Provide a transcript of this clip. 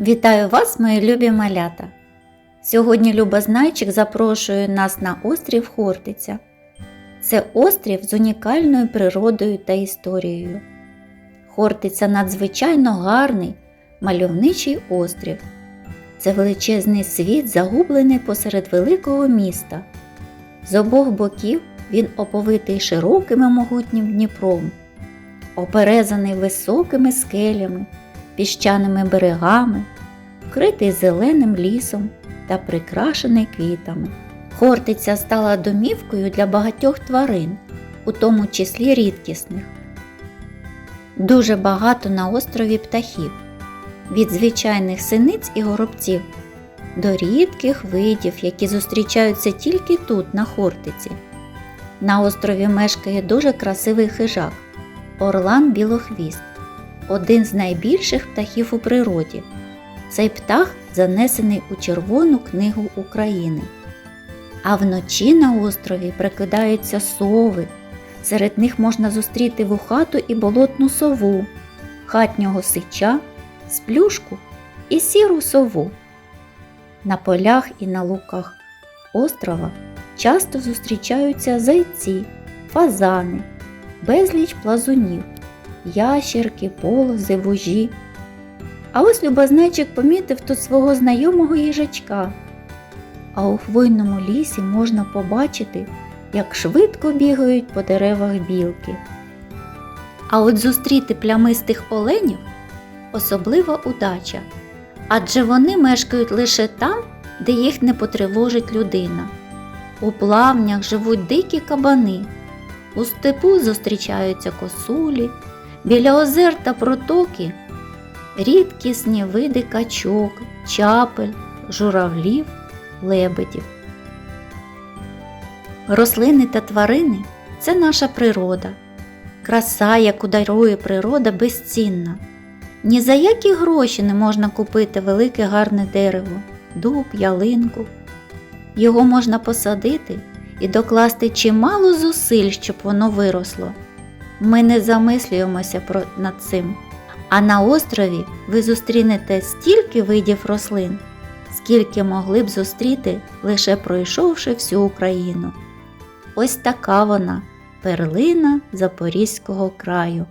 Вітаю вас, мої любі малята! Сьогодні Люба Знайчик запрошує нас на острів Хортиця. Це острів з унікальною природою та історією. Хортиця надзвичайно гарний, мальовничий острів. Це величезний світ, загублений посеред великого міста. З обох боків він оповитий широким і могутнім Дніпром, оперезаний високими скелями, піщаними берегами, вкритий зеленим лісом та прикрашений квітами. Хортиця стала домівкою для багатьох тварин, у тому числі рідкісних. Дуже багато на острові птахів, від звичайних синиць і горобців до рідких видів, які зустрічаються тільки тут, на Хортиці. На острові мешкає дуже красивий хижак Орлан Білохвіст, один з найбільших птахів у природі. Цей птах занесений у Червону книгу України. А вночі на острові прикидаються сови. Серед них можна зустріти вухату і болотну сову, хатнього сича, сплюшку і сіру сову. На полях і на луках острова часто зустрічаються зайці, фазани, безліч плазунів, ящерки, полози, вужі. А ось Любознайчик помітив тут свого знайомого їжачка. А у хвойному лісі можна побачити, як швидко бігають по деревах білки. А от зустріти плямистих оленів особлива удача, адже вони мешкають лише там, де їх не потривожить людина. У плавнях живуть дикі кабани, у степу зустрічаються косулі, біля озер та протоки рідкісні види качок, чапель, журавлів, лебедів. Рослини та тварини це наша природа. Краса, яку дарує природа, безцінна. Ні за які гроші не можна купити велике гарне дерево, дуб, ялинку. Його можна посадити і докласти чимало зусиль, щоб воно виросло. Ми не замислюємося над цим. А на острові ви зустрінете стільки видів рослин, скільки могли б зустріти, лише пройшовши всю Україну. Ось така вона перлина Запорізького краю.